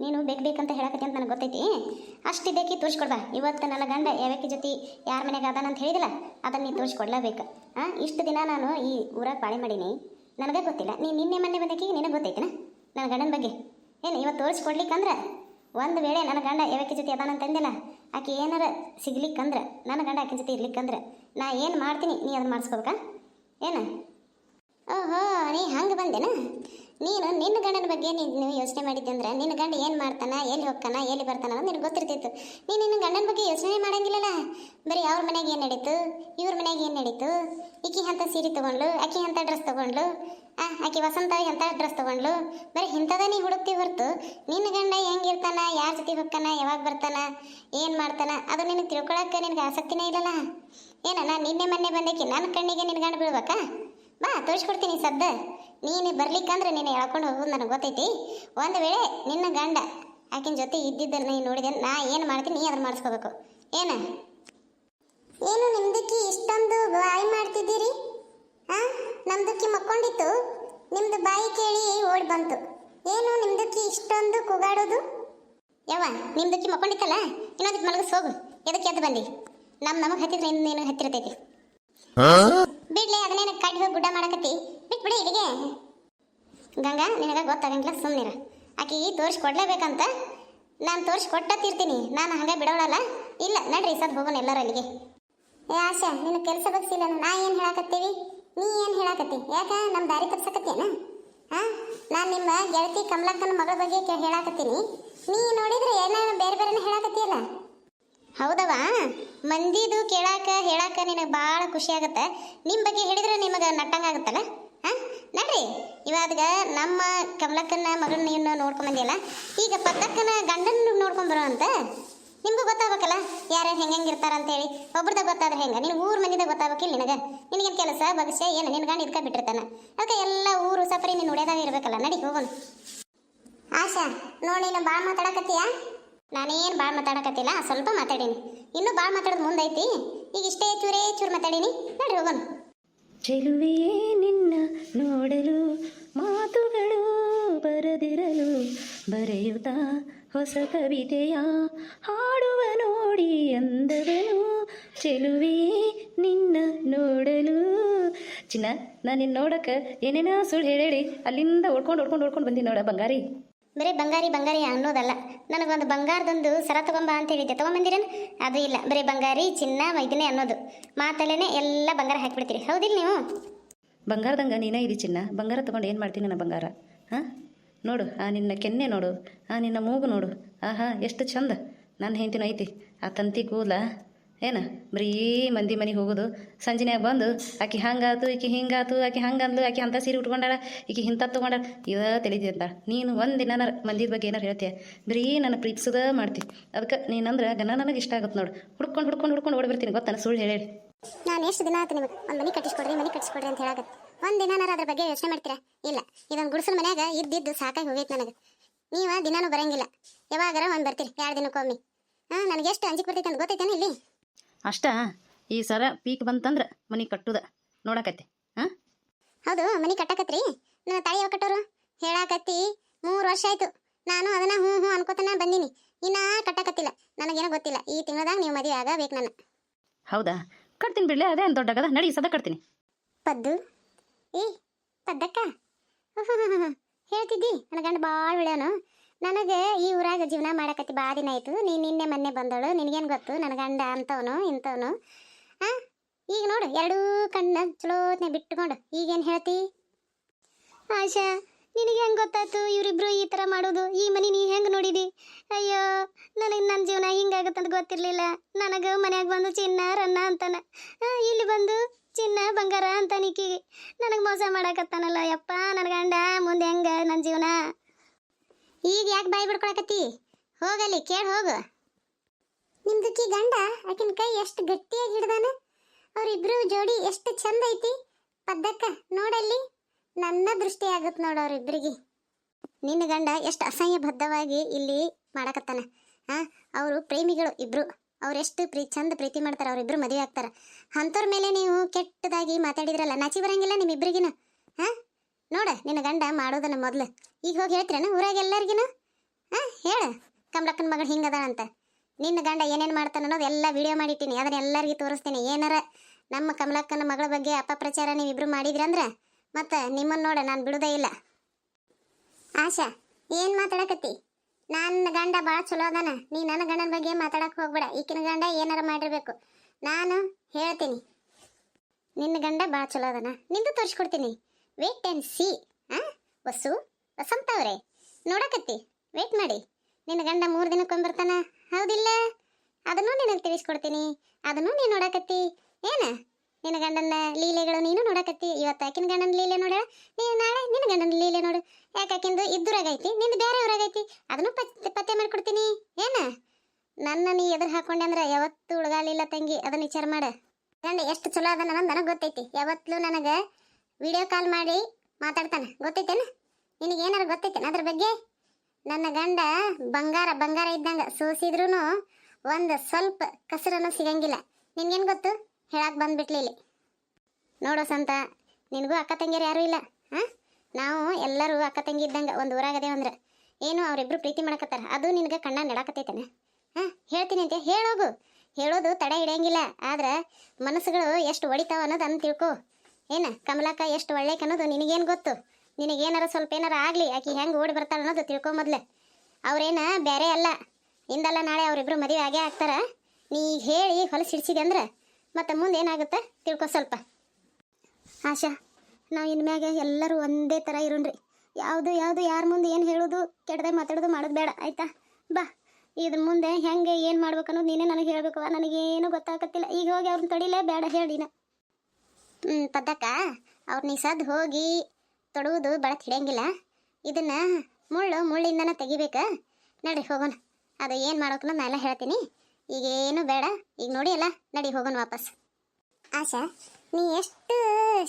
ನೀನು ಬೇಕು ಬೇಕಂತ ಹೇಳಕತ್ತಿ ಅಂತ ನನಗೆ ಗೊತ್ತೈತಿ. ಅಷ್ಟು ಅಷ್ಟಿದ್ದಕ್ಕೆ ತೋರಿಸ್ಕೊಡ್ಬಾ ಇವತ್ತು ನನ್ನ ಗಂಡ ಯಾವಕ್ಕೆ ಜೊತೆ ಯಾರ ಮನೆಗೆ ಅದಾನ ಅಂತ ಹೇಳಿದಿಲ್ಲ? ಅದನ್ನು ನೀನು ತೋರಿಸ್ಕೊಡ್ಲೇಬೇಕು. ಹಾಂ ಇಷ್ಟು ದಿನ ನಾನು ಈ ಊರಾಗ ಪಾಳಿ ಮಾಡೀನಿ. ನನಗೆ ಗೊತ್ತಿಲ್ಲ. ನೀ ನಿನ್ನೆ ಮೊನ್ನೆ ಬಂದಕ್ಕೆ ನಿನಗೆ ಗೊತ್ತೈತಿನ? ನನ್ನ ಗಂಡನ ಬಗ್ಗೆ. ಏನು ಇವತ್ತು ತೋರಿಸ್ಕೊಡ್ಲಿಕ್ಕಂದ್ರೆ? ಒಂದು ವೇಳೆ ನನ್ನ ಗಂಡ ಯಾವಕ್ಕೆ ಜೊತೆ ಅದಾನ ಅಂತಂದಿಲ್ಲ ಆಕೆ ಏನಾರ ಸಿಗ್ಲಿಕ್ಕಂದ್ರೆ, ನನ್ನ ಗಂಡ ಆಕೆ ಜೊತೆ ಇರ್ಲಿಕ್ಕಂದ್ರೆ, ನಾ ಏನು ಮಾಡ್ತೀನಿ ನೀ ಅದನ್ನ ಮಾಡಿಸ್ಕೋಬೇಕಾ? ಏನು? ಓಹೋ, ನೀ ಹಂಗೆ ಬಂದೆನ? ನೀನು ನಿನ್ನ ಗಂಡನ ಬಗ್ಗೆ ನೀನು ಯೋಚನೆ ಮಾಡಿದ್ದೆ ಅಂದ್ರೆ ನಿನ್ನ ಗಂಡ ಏನು ಮಾಡ್ತಾನ, ಎಲ್ಲಿ ಹೋಗ್ತಾನ, ಎಲ್ಲಿ ಬರ್ತಾನ ಅಂತ ನಿನಗೆ ಗೊತ್ತಿರ್ತಿತ್ತು. ನೀನು ನಿನ್ನ ಗಂಡನ ಬಗ್ಗೆ ಯೋಚನೆ ಮಾಡಂಗಿಲ್ಲಲ್ಲ ಬರೀ ಅವ್ರ ಮನೆಗೆ ಏನು ನಡೀತು? ಇವ್ರ ಮನೆಗೆ ಏನು ನಡೀತು? ಈಕಿ ಅಂತ ಸೀರೆ ತೊಗೊಂಡ್ಲು? ಆಕಿ ಅಂತ ಡ್ರೆಸ್ ತೊಗೊಂಡ್ಲು? ಆ, ಆಕಿ ವಸಂತ ಎಂಥ ಡ್ರೆಸ್ ತೊಗೊಂಡ್ಲು? ಬರೀ ಇಂಥದ ನೀ ಹುಡುಕ್ತಿ ಹೊರತು ನಿನ್ನ ಗಂಡ ಹೆಂಗಿರ್ತಾನ, ಯಾರ ಜೊತೆ ಹೋಗ್ತಾನ, ಯಾವಾಗ ಬರ್ತಾನ, ಏನು ಮಾಡ್ತಾನ, ಅದು ನಿನಗೆ ತಿಳ್ಕೊಳಕ್ಕೆ ನಿನಗೆ ಆಸಕ್ತಿನೇ ಇಲ್ಲಲ್ಲ ಏನ ನಾನು ನಿನ್ನೆ ಮೊನ್ನೆ ಬಂದಕ್ಕೆ ನನ್ನ ಕಣ್ಣಿಗೆ ನಿನ್ನ ಗಂಡ ಬೀಳ್ಬೇಕಾ? ಬಾ ತೋರಿಸ್ಕೊಡ್ತೀನಿ ಸದ್ದ. ನೀನು ಬರ್ಲಿಕ್ಕಂದ್ರೆ ನೀನು ಹೇಳ್ಕೊಂಡು ಹೋಗೋದು ನನಗೆ ಗೊತ್ತೈತಿ. ಒಂದು ವೇಳೆ ನಿನ್ನ ಗಂಡ ಆಕಿನ ಜೊತೆ ಇದ್ದಿದ್ದಲ್ಲ ನೀನು ನೋಡಿದೆ ನಾ ಏನು ಮಾಡ್ತೀನಿ ನೀ ಅದನ್ನು ಮಾಡಿಸ್ಕೋಬೇಕು. ಏನ? ಏನು ನಿಮ್ದಕ್ಕೆ ಇಷ್ಟೊಂದು ಬಾಯಿ ಮಾಡ್ತಿದ್ದೀರಿ? ಹಾಂ? ನಮ್ದಕ್ಕೆ ಮಕ್ಕೊಂಡಿತ್ತು. ನಿಮ್ದು ಬಾಯಿ ಕೇಳಿ ಓಡಿ ಬಂತು. ಏನು ನಿಮ್ದಕ್ಕೆ ಇಷ್ಟೊಂದು ಕೂಗಾಡೋದು? ಯವ್ವ ನಿಮ್ದಕ್ಕೆ ಮಕ್ಕೊಂಡಿತ್ತಲ್ಲ? ಇನ್ನೊಂದಕ್ಕೆ ಮಲಗಿಸ್ ಹೋಗು. ಎದಕ್ಕೆ ಎದ್ದು ಬಂದಿ? ನಮ್ಮ ನಮಗೆ ಹತ್ತಿದ್ರೆ ಇನ್ನೇನು ಹತ್ತಿರತೈತಿ? ಹತ್ತಿರತೈತಿ ಬಿಡ್ಲಿ ಅದನ್ನೇನ ಕಡ್ಡಿ ಹೋಗಿ ಗುಡ್ಡ ಮಾಡಕತ್ತಿ. ಬಿಟ್ಬಿಡಿ ಇಲ್ಲಿಗೆ. ಗಂಗಾ, ನಿನಗೆ ಗೊತ್ತಾಗಂಗಿಲ್ಲ ಸುಮ್ಮನಿರ ಆಕಿಗೆ ತೋರಿಸ್ಕೊಡ್ಲೇಬೇಕಂತ ನಾನು ತೋರಿಸ್ಕೊಟ್ಟತ್ತಿರ್ತೀನಿ. ನಾನು ಹಂಗೆ ಬಿಡೋಳಲ್ಲ. ಇಲ್ಲ, ನಡ್ರಿ, ಸದ್ ಹೋಗೋಣ ಎಲ್ಲರೂ ಅಲ್ಲಿಗೆ ಏ, ಆಶಾ, ನಿನ್ನ ಕೆಲಸ ಬಗ್ಸಿಲ್ಲ ನಾ ಏನು ಹೇಳಾಕತ್ತೀವಿ? ನೀ ಏನು ಹೇಳಾಕತ್ತಿ? ಯಾಕ? ನಮ್ಮ ದಾರಿ ತಪ್ಸಕತ್ತೇನ ಹಾಂ? ನಾನು ನಿಮ್ಮ ಗೆಳತಿ ಕಮಲಕ್ಕನ ಮಗಳ ಬಗ್ಗೆ ಹೇಳಾಕತ್ತೀನಿ. ನೀ ನೋಡಿದ್ರೆ ಏನೋ ಬೇರೆ ಬೇರೆನೇ ಹೇಳಾಕತ್ತೀಯಲ್ಲ? ಹೌದವ ಮಂದಿದು ಕೇಳಾಕ, ಹೇಳಾಕ ನಿನಗೆ ಭಾಳ ಖುಷಿ ಆಗುತ್ತೆ. ನಿಮ್ಮ ಬಗ್ಗೆ ಹೇಳಿದ್ರೆ ನಿಮಗೆ ನಟ್ಟಂಗ ಆಗುತ್ತಲ್ಲ? ಹಾಂ? ನಡ್ರಿ. ಇವಾಗ ನಮ್ಮ ಕಮಲಕ್ಕನ ಮಗಳನ್ನ ನೀನು ನೋಡ್ಕೊಂಬಂದಿಲ್ಲ ಈಗ ಪಕ್ಕಕ್ಕನ ಗಂಡನ ನೋಡ್ಕೊಂಬರೋ ಅಂತ? ನಿಮಗೂ ಗೊತ್ತಾಗಬೇಕಲ್ಲ? ಯಾರು ಹೆಂಗೆ ಹೆಂಗೆ ಇರ್ತಾರ ಅಂತೇಳಿ ಒಬ್ರದಾಗ ಗೊತ್ತಾದ್ರೆ ಹೆಂಗೆ? ನಿನ್ ಊರು ಮಂದಿದಾಗ ಗೊತ್ತಾಗಬೇಕಿಲ್ಲ ನಿನಗೆ? ನಿನಗೇನು ಕೆಲಸ, ಭವಿಷ್ಯ, ಏನು? ನಿನ್ನ ಗಂಡ ಇದ್ಕ ಬಿಟ್ಟಿರ್ತಾನೆ. ಅದಕ್ಕೆ ಎಲ್ಲ ಊರು ಸಫರಿ ನೀನು ನೋಡ್ಯದಾಗ ಇರ್ಬೇಕಲ್ಲ? ನಡಿ, ಹೋಗೋಣ. ಆಶಾ, ನೋಡಿ ನೀನು ಭಾಳ ಮಾತಾಡಕತ್ತೀಯಾ? ನಾನೇನು ಭಾಳ ಮಾತಾಡಕತ್ತಿಲ್ಲ, ಸ್ವಲ್ಪ ಮಾತಾಡೀನಿ. ಇನ್ನೂ ಭಾಳ ಮಾತಾಡೋದು ಮುಂದೈತಿ. ಈಗ ಇಷ್ಟೇ ಚೂರೇ ಚೂರು ಮಾತಾಡೀನಿ. ನಡ್ರಿ ಹೋಗೋಣ. ಚೆಲುವೆಯೇ ನಿನ್ನ ನೋಡಲು ಮಾತುಗಳು ಬರದಿರಲು ಬರೆಯುತ್ತಾ ಹೊಸ ಕವಿತೆಯ ಹಾಡುವ ನೋಡಿ ಅಂದವನು. ಚೆಲುವೇ ನಿನ್ನ ನೋಡಲು. ಚಿನ್ನ, ನಾನು ನಿನ್ನ ನೋಡಕ್ಕೆ ಏನೇನೋ ಸುಳ್ಳು ಹೇಳಿ ಅಲ್ಲಿಂದ ಓಡ್ಕೊಂಡು ಓಡ್ಕೊಂಡು ಓಡ್ಕೊಂಡು ಬಂದಿ ನೋಡ ಬಂಗಾರಿ. ಬರೀ ಬಂಗಾರಿ ಬಂಗಾರಿ ಅನ್ನೋದಲ್ಲ. ನನಗೊಂದು ಬಂಗಾರದೊಂದು ಸರ ತಗೊಂಬ ಅಂತ ಹೇಳಿದ್ದೆ. ತಗೊಂಬಂದಿರೇನು? ಅದು ಇಲ್ಲ. ಬರೀ ಬಂಗಾರಿ, ಚಿನ್ನ ಇದನ್ನೇ ಅನ್ನೋದು. ಮಾತಲ್ಲೇನೆ ಎಲ್ಲ ಬಂಗಾರ ಹಾಕಿಬಿಡ್ತೀರಿ. ಹೌದಿಲ್ಲ ನೀವು? ಬಂಗಾರದಂಗ ನೀನೇ ಇದಿ ಚಿನ್ನ. ಬಂಗಾರ ತಗೊಂಡು ಏನು ಮಾಡ್ತೀನಿ ನನ್ನ ಬಂಗಾರ? ಹಾಂ? ನೋಡು. ಆ ನಿನ್ನ ಕೆನ್ನೆ ನೋಡು. ಆ ನಿನ್ನ ಮೂಗು ನೋಡು. ಆಹಾ, ಎಷ್ಟು ಚಂದ. ನನ್ನ ಹೆಂಡತಿನೂ ಐತಿ. ಆ ತಂತಿ ಕೂದಲ. ಏನ? ಬರೀ ಮಂದಿ ಮನೆಗೆ ಹೋಗೋದು. ಸಂಜೆನ್ಯಾಗ ಬಂದು, ಆಕಿ ಹಂಗಾತು, ಈಕಿ ಹಿಂಗಾತು, ಆಕಿ ಹಂಗಂದ್ಲು, ಆಕಿ ಅಂಥ ಸೀರೆ ಉಟ್ಕೊಂಡಾಳ, ಈಕಿ ಇಂಥ ತೊಗೊಂಡಾಳ. ಇದ ತಿಳಿದಿ ಅಂತ ನೀನು ಒಂದು ದಿನ ಮಂದಿ ಬಗ್ಗೆ ಏನಾರು ಹೇಳ್ತೀಯ? ಬರೀ ನನ್ನ ಪ್ರೀತಿಸೋದ ಮಾಡ್ತಿ. ಅದಕ್ಕೆ ನೀನಂದ್ರೆ ಗನ ನನಗೆ ಇಷ್ಟ ಆಗುತ್ತೆ ನೋಡು. ಹುಡ್ಕೊಂಡು ಹುಡ್ಕೊಂಡು ಹುಡ್ಕೊಂಡು ಓಡಿ ಬರ್ತೀನಿ. ಗೊತ್ತಾನ? ಸುಳ್ಳು ಹೇಳಿ ನಾನು ಎಷ್ಟು ದಿನ ಆಯ್ತು ನಿಮಗೆ ಒಂದು ಮನೆ ಕಟ್ಟಿಸ್ಕೊಡ್ರಿ ಮನೆ ಕಟ್ಟಿಸ್ಕೊಡ್ರಿ ಅಂತ ಹೇಳಾಗತ್ತೆ ಒಂದು ದಿನಾನಾರ ಅದ್ರ ಬಗ್ಗೆ ಯೋಚನೆ ಮಾಡ್ತೀರಾ? ಇಲ್ಲ. ಇದೊಂದು ಗುಡಿಸಲ್ ಮನ್ಯಾಗ ಇದ್ದಿದ್ದು ಸಾಕಾಗಿ ಹೋಗೈತೆ ನನಗೆ. ನೀವು ದಿನಾನು ಬರಂಗಿಲ್ಲ. ಯಾವಾಗಾರ ಒಂದು ಬರ್ತೀರಿ, ಎರಡು ದಿನಕ್ಕೊಮ್ಮೆ. ಹಾಂ, ನನಗೆ ಎಷ್ಟು ಅಂಜಿಕೆ ಬರ್ತೈತೆ ಅಂತ ಗೊತ್ತೈತೇನೆ ಇಲ್ಲಿ? ಅಷ್ಟ. ಈ ಸರ ಪೀಕ್ ಬಂತಂದ್ರ ಮನೆ ಕಟ್ಟುದ. ನೋಡಕತ್ತೆ. ಹಾಂ? ಹೌದು ಮನೆ ಕಟ್ಟಕತ್ರಿ. ನನ್ನ ತಾಯಿ ಯಾವ ಕಟ್ಟೋರು? ಹೇಳಾಕತ್ತಿ. ಮೂರು ವರ್ಷ ಆಯ್ತು. ನಾನು ಅದನ್ನ ಹ್ಞೂ ಹ್ಞೂ ಅನ್ಕೋತನ ಬಂದೀನಿ. ಇನ್ನ ಕಟ್ಟಕತ್ತಿಲ್ಲ. ನನಗೇನೋ ಗೊತ್ತಿಲ್ಲ. ಈ ತಿಂಗಳದಾಗ ನೀವು ಮದುವೆ ಆಗಬೇಕು ನನ್ನ. ಹೌದಾ? ಕಟ್ತೀನಿ ಬಿಡ್ಲಿ ಅದೇ ದೊಡ್ಡದ ದೊಡ್ಡಗದ. ನಡಿ ಸದ ಕಟ್ತೀನಿ. ಪದ್ದು? ಏ ಪದ್ದಕ್ಕ? ಹೇಳ್ತಿದ್ದಿ? ನನ್ನ ಗಂಡ ಭಾಳ ಒಳ್ಳೆಯವನು. ನನಗೆ ಈ ಊರಾಗ ಜೀವನ ಮಾಡಕತ್ತಿ ಭಾಳ ದಿನ ಆಯ್ತು. ನೀನು ನಿನ್ನೆ ಮೊನ್ನೆ ಬಂದಳು. ನಿನಗೇನು ಗೊತ್ತು? ನನ್ನ ಗಂಡ ಅಂತವನು, ಇಂಥವನು. ಹಾಂ ಈಗ ನೋಡು, ಎರಡೂ ಕಣ್ಣ ಚಲೋತ್ನೆ ಬಿಟ್ಟುಕೊಂಡು ಈಗೇನು ಹೇಳ್ತಿ? ಆಶಾ, ನಿನಗೆ ಹೆಂಗೆ ಗೊತ್ತಾಯ್ತು? ಇವರಿಬ್ರು ಈ ಥರ ಮಾಡೋದು, ಈ ಮನೆ ನೀ ಹೆಂಗೆ ನೋಡಿದಿ? ಅಯ್ಯೋ, ನನಗೆ ನನ್ನ ಜೀವನ ಹಿಂಗಾಗತ್ತಂತ ಗೊತ್ತಿರಲಿಲ್ಲ. ನನಗೆ ಮನ್ಯಾಗ ಬಂದು ಚಿನ್ನ, ರನ್ನ ಅಂತನ. ಇಲ್ಲಿ ಬಂದು ಚಿನ್ನ, ಬಂಗಾರ ಅಂತ ನಿಕ್ಕಿಗೆ ನನಗೆ ಮೋಸ ಮಾಡಕತ್ತಾನಲ್ಲ ಯಪ್ಪ ನನ್ನ ಗಂಡ ಮುಂದೆ ಹೆಂಗ ನನ್ನ ಜೀವನ? ಈಗ ಯಾಕೆ ಬಾಯಿ ಬಿಡ್ಕೊಳಕತ್ತಿ? ಹೋಗಲಿ ಕೇಳಿ ಹೋಗು. ನಿಮ್ದಕ್ಕಿ ಗಂಡ, ಆಕಿನ ಕೈ ಎಷ್ಟು ಗಟ್ಟಿಯಾಗಿ ಹಿಡ್ದಾನ? ಅವರಿಬ್ರು ಜೋಡಿ ಎಷ್ಟು ಚಂದ ಐತಿ? ಪದ್ದಕ್ಕ ನೋಡಲ್ಲಿ, ನನ್ನ ದೃಷ್ಟಿ ಆಗುತ್ತೆ ನೋಡು ಅವ್ರಿಬ್ರಿಗೆ. ನಿನ್ನ ಗಂಡ ಎಷ್ಟು ಅಸಹ್ಯಬದ್ಧವಾಗಿ ಇಲ್ಲಿ ಮಾಡಕತ್ತಾನ? ಹಾ, ಅವರು ಪ್ರೇಮಿಗಳು ಇಬ್ರು. ಅವರೆಷ್ಟು ಪ್ರೀ, ಚಂದ ಪ್ರೀತಿ ಮಾಡ್ತಾರೆ, ಅವರಿಬ್ರು ಮದುವೆ ಆಗ್ತಾರ. ಅಂಥವ್ರ ಮೇಲೆ ನೀವು ಕೆಟ್ಟದಾಗಿ ಮಾತಾಡಿದ್ರಲ್ಲ, ನಾಚಿ ಬರಂಗಿಲ್ಲ ನಿಮ್ಮಿಬ್ರಿಗಿನ? ಹಾ? ನೋಡ, ನಿನ್ನ ಗಂಡ ಮಾಡೋದನ್ನ ಮೊದಲು. ಈಗ ಹೋಗಿ ಹೇಳ್ತಿರೇನು? ಊರಾಗ ಎಲ್ಲರಿಗಿನ? ಹಾಂ, ಹೇಳ. ಕಮಲಕ್ಕನ ಮಗಳು ಹಿಂಗದ ಅಂತ ನಿನ್ನ ಗಂಡ ಏನೇನು ಮಾಡ್ತಾನೆ ಅನ್ನೋದು ಎಲ್ಲ ವಿಡಿಯೋ ಮಾಡಿಟ್ಟಿನಿ. ಅದನ್ನ ಎಲ್ಲರಿಗೂ ತೋರಿಸ್ತೀನಿ. ಏನಾರ ನಮ್ಮ ಕಮಲಕ್ಕನ ಮಗಳ ಬಗ್ಗೆ ಅಪಪ್ರಚಾರ ನೀವಿಬ್ರು ಮಾಡಿದ್ರಿ ಅಂದ್ರೆ, ಮತ್ತೆ ನಿಮ್ಮನ್ನು ನೋಡ, ನಾನು ಬಿಡುದೇ ಇಲ್ಲ. ಆಶಾ, ಏನು ಮಾತಾಡಕತ್ತಿ? ನನ್ನ ಗಂಡ ಭಾಳ ಚಲೋ ಅದಾನ. ನೀ ನನ್ನ ಗಂಡನ ಬಗ್ಗೆ ಮಾತಾಡಕ್ಕೆ ಹೋಗ್ಬೇಡ. ಈಕಿನ ಗಂಡ ಏನಾರ ಮಾಡಿರ್ಬೇಕು. ನಾನು ಹೇಳ್ತೀನಿ. ನಿನ್ನ ಗಂಡ ಭಾಳ ಚಲೋ ಅದಾನ. ನಿಂದು ತೋರಿಸ್ಕೊಡ್ತೀನಿ. ವೇಟ್ ಆ್ಯಂಡ್ ಸಿ ಹಾಂ ವಸು, ವಸಂತ ಅವರೇ, ನೋಡಕತ್ತಿ. ವೇಟ್ ಮಾಡಿ. ನಿನ್ನ ಗಂಡ ಮೂರು ದಿನಕ್ಕೊಮ್ಮೆ ಬರ್ತಾನ ಹೌದಿಲ್ಲ? ಅದನ್ನು ನಿನಗೆ ತಿಳಿಸ್ಕೊಡ್ತೀನಿ. ಅದನ್ನು ನೀನು ನೋಡಕತ್ತಿ. ಏನ? ನಿನ್ನ ಗಂಡನ ಲೀಲೆಗಳು ನೀನು ನೋಡಕತ್ತಿ. ಇವತ್ತು ಆಕಿನ ಗಂಡನ ಲೀಲೆ ನೋಡ ನೀನು ನಾಳೆ ನಿನ್ನ ಗಂಡನ ಲೀಲೆ ನೋಡು. ಯಾಕಿಂದು ಆಕಿಂದು ಇದ್ದೂರಾಗೈತಿ? ನಿಂದು ಬೇರೆ ಊರಾಗೈತಿ ಅದನ್ನು ಪತ್ತೆ ಪತ್ತೆ ಮಾಡ್ಕೊಡ್ತೀನಿ. ಏನ? ನನ್ನ ನೀ ಎದುರು ಹಾಕೊಂಡೆ ಅಂದ್ರೆ ಯಾವತ್ತೂ ಉಳಗಾಲಿಲ್ಲ ತಂಗಿ. ಅದನ್ನ ವಿಚಾರ ಮಾಡ. ಗಂಡ ಎಷ್ಟು ಚಲೋ ಅದ ಅನ್ನೋದು ನನಗೆ ಗೊತ್ತೈತಿ. ಯಾವತ್ತೂ ನನಗೆ ವಿಡಿಯೋ ಕಾಲ್ ಮಾಡಿ ಮಾತಾಡ್ತಾನೆ. ಗೊತ್ತೈತೇನ? ನಿನಗೆ ಏನಾರ ಗೊತ್ತೈತೇನ? ಅದ್ರ ಬಗ್ಗೆ? ನನ್ನ ಗಂಡ ಬಂಗಾರ ಬಂಗಾರ ಇದ್ದಂಗ ಸೋಸಿದ್ರೂ ಒಂದು ಸ್ವಲ್ಪ ಕಸರನ್ನು ಸಿಗಂಗಿಲ್ಲ. ನಿನ್ಗೇನು ಗೊತ್ತು? ಹೇಳಕ್ಕೆ ಬಂದ್ಬಿಟ್ಲಿ ಇಲ್ಲಿ. ನೋಡೋ ಸಂತ, ನಿನಗೂ ಅಕ್ಕ ತಂಗಿಯರು ಯಾರೂ ಇಲ್ಲ ಹಾಂ ನಾವು ಎಲ್ಲರೂ ಅಕ್ಕ ತಂಗಿ ಇದ್ದಂಗೆ ಒಂದು ಊರಾಗದೆ ಅಂದ್ರೆ. ಏನು ಅವರಿಬ್ಬರು ಪ್ರೀತಿ ಮಾಡಕತ್ತಾರ? ಅದು ನಿನಗೆ ಕಣ್ಣ ನೆಡಾಕತ್ತೈತೇನೆ? ಹಾಂ ಹೇಳ್ತೀನಿ ಅಂತ ಹೇಳೋಗು. ಹೇಳೋದು ತಡೆ ಹಿಡಿಯಂಗಿಲ್ಲ. ಆದ್ರೆ ಮನಸ್ಸುಗಳು ಎಷ್ಟು ಒಡಿತಾವ ಅನ್ನೋದನ್ನು ತಿಳ್ಕೊ. ಏನ ಕಮಲಾಕ ಎಷ್ಟು ಒಳ್ಳೆಕ್ ಅನ್ನೋದು ನಿನಗೇನು ಗೊತ್ತು? ನಿನಗೇನಾರ ಸ್ವಲ್ಪ ಏನಾರ ಆಗಲಿ, ಆಕಿ ಹೆಂಗೆ ಓಡಿ ಬರ್ತಾಳೆ ಅನ್ನೋದು ತಿಳ್ಕೊ ಮೊದ್ಲು. ಅವ್ರೇನ ಬೇರೆ ಅಲ್ಲ. ಇಂದಲ್ಲ ನಾಳೆ ಅವರಿಬ್ರು ಮದುವೆ ಆಗೇ ಆಗ್ತಾರ. ನೀ ಈಗ ಹೇಳಿ ಹೊಲಸು ಹಿಡ್ಸಿದೆ ಅಂದ್ರೆ ಮತ್ತೆ ಮುಂದೆ ಏನಾಗುತ್ತೆ ತಿಳ್ಕೊ ಸ್ವಲ್ಪ. ಆಶಾ, ನಾವು ಇನ್ಮ್ಯಾಗ ಎಲ್ಲರೂ ಒಂದೇ ಥರ ಇರೋಣ್ರಿ. ಯಾವುದು ಯಾವುದು ಯಾರ ಮುಂದೆ ಏನು ಹೇಳೋದು, ಕೆಡದೆ ಮಾತಾಡೋದು ಮಾಡೋದು ಬೇಡ, ಆಯ್ತಾ? ಬಾ, ಇದ್ರ ಮುಂದೆ ಹೆಂಗೆ ಏನು ಮಾಡ್ಬೇಕನ್ನೋದು ನೀನೇ ನನಗೆ ಹೇಳ್ಬೇಕು ನನಗೇನು ಗೊತ್ತಾಗತ್ತಿಲ್ಲ ಈಗ ಹೋಗಿ ಅವ್ರನ್ನ ತಡಿಲೇ ಬೇಡ ಹೇಳಿನ ಹ್ಞೂ ಪದ್ದಕ್ಕ, ಅವ್ರ ನೀ ಸದ್ ಹೋಗಿ ತೊಡುವುದು ಬೆಳಕು ಹಿಡಿಯಂಗಿಲ್ಲ. ಇದನ್ನ ಮುಳ್ಳು ಮುಳ್ಳಿಂದನ ತೆಗಿಬೇಕು. ನಡಿ ಹೋಗೋಣ. ಅದು ಏನು ಮಾಡೋಕನ ನಾನು ಎಲ್ಲ ಹೇಳ್ತೀನಿ. ಈಗೇನು ಬೇಡ. ಈಗ ನೋಡಿ ಅಲ್ಲ, ನಡಿ ಹೋಗೋಣ ವಾಪಸ್. ಆಶಾ, ನೀ ಎಷ್ಟು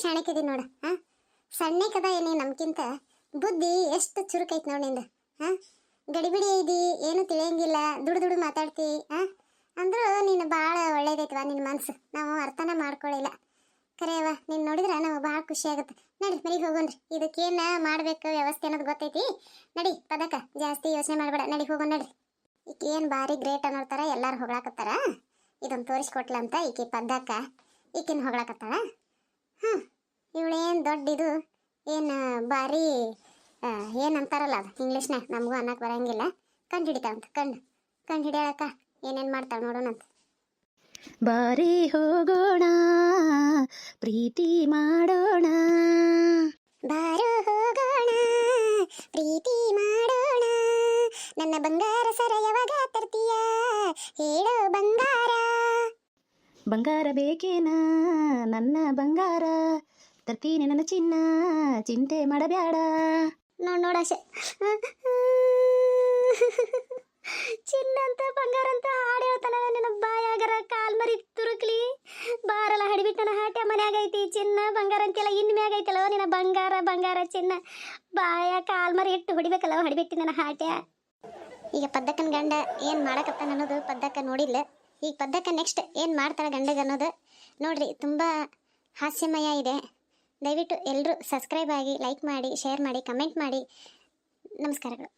ಶಾಣಕ್ಯದಿ ನೋಡು, ಹಾಂ? ಸಣ್ಣಕದ ಏನೇ ನಮ್ಗಿಂತ ಬುದ್ಧಿ ಎಷ್ಟು ಚುರುಕೈತಿ ನೋಡಿ ನಿಂದ, ಹಾಂ? ಗಡಿಬಿಡಿ ಐದಿ, ಏನು ತಿಳಿಯಂಗಿಲ್ಲ. ದುಡ್ಡು ದುಡ್ಡು ಮಾತಾಡ್ತಿ, ಹಾಂ? ಅಂದ್ರೂ ನೀನು ಭಾಳ ಒಳ್ಳೇದೈತವ ನಿನ್ನ ಮನಸ್ಸು ನಾವು ಅರ್ಥನ ಮಾಡ್ಕೊಳ್ಳಿಲ್ಲ ಕರೆಯವ ನೀನು ನೋಡಿದ್ರೆ ನಮಗೆ ಭಾಳ ಖುಷಿ ಆಗುತ್ತೆ ನಡಿ, ಮನೆಗೆ ಹೋಗೋಣ್ರಿ. ಇದಕ್ಕೇನು ಮಾಡ್ಬೇಕು ವ್ಯವಸ್ಥೆ ಅನ್ನೋದು ಗೊತ್ತೈತಿ. ನಡಿ, ಪದಕ. ಜಾಸ್ತಿ ಯೋಚನೆ ಮಾಡಬೇಡ. ನಡಿ, ಹೋಗೋಣ ನಡ್ರಿ. ಈಕೆ ಏನು ಭಾರಿ ಗ್ರೇಟ್ ಅನ್ನೋ ಥರ ಎಲ್ಲರೂ ಹೊಗಳಾಕತ್ತಾರ? ಇದೊಂದು ತೋರಿಸ್ಕೊಟ್ಲಂತ ಈಕೆ ಪದಕ. ಈಕಿನ ಹೊಗಳಾಕತ್ತಾಳ? ಹಾಂ ಇವಳೇನು ದೊಡ್ಡಿದು ಏನು ಭಾರಿ ಏನು ಅಂತಾರಲ್ಲ ಅದು ಇಂಗ್ಲೀಷ್ನಾಗ ನಮಗೂ ಅನ್ನಕ್ಕೆ ಬರಂಗಿಲ್ಲ. ಕಂಡು ಹಿಡಿತಾವಂತ ಕಂಡು. ಕಂಡು ಹಿಡಿಯಳಕ್ಕ, ಏನೇನು ಮಾಡ್ತಾಳೆ ನೋಡೋಣಂತ. ಬಾರಿ ಹೋಗೋಣ ಪ್ರೀತಿ ಮಾಡೋಣ. ಬಾರೋ ಹೋಗೋಣ ಪ್ರೀತಿ ಮಾಡೋಣ. ನನ್ನ ಬಂಗಾರ ಸರ ಯಾವಾಗ ತರ್ತೀಯ? ಹೇಳೋ ಬಂಗಾರ. ಬಂಗಾರ ಬೇಕೇನಾ? ನನ್ನ ಬಂಗಾರ. ತರ್ತೀನಿ ನನ್ನ ಚಿನ್ನ ಚಿಂತೆ ಮಾಡಬ್ಯಾಡ ನೋಡ್ ನೋಡಾಶೆ ಚಿನ್ನ ಅಂತ ಬಂಗಾರ ಅಂತ ಹಾಡು ಹೇಳ್ತಾನ ನಿನ್ನ ಬಾಯಾಗರ ಕಾಲ್ ಮರಿ ತುರುಕ್ಲಿ. ಬಾರಲ್ಲ ಹಡಿಬಿಟ್ಟು ನನ್ನ ಹಾಟೆ ಮನ್ಯಾಗ ಐತಿ ಚಿನ್ನ ಬಂಗಾರ ಅಂತೆಲ್ಲ ಇನ್ ಮ್ಯಾಗ ಐತಲ್ಲ ನಿನ್ನ ಬಂಗಾರ ಬಂಗಾರ ಚಿನ್ನ. ಬಾಯ ಕಾಲ್ ಮರಿ ಇಟ್ಟು ಹೊಡಿಬೇಕಲ್ಲ ಹಡಿಬಿಟ್ಟು ನನ್ನ ಹಾಟ್ಯ. ಈಗ ಪದ್ದಕ್ಕನ ಗಂಡ ಏನು ಮಾಡಕತ್ತಾನ ಅನ್ನೋದು ಪದ್ದಕ್ಕ ನೋಡಿಲ್ಲ. ಈಗ ಪದ್ದಕ್ಕ ನೆಕ್ಸ್ಟ್ ಏನು ಮಾಡ್ತಾಳೆ ಗಂಡಗ ಅನ್ನೋದು ನೋಡ್ರಿ, ತುಂಬ ಹಾಸ್ಯಮಯ ಇದೆ. ದಯವಿಟ್ಟು ಎಲ್ಲರೂ ಸಬ್ಸ್ಕ್ರೈಬ್ ಆಗಿ ಲೈಕ್ ಮಾಡಿ ಶೇರ್ ಮಾಡಿ ಕಮೆಂಟ್ ಮಾಡಿ. ನಮಸ್ಕಾರಗಳು.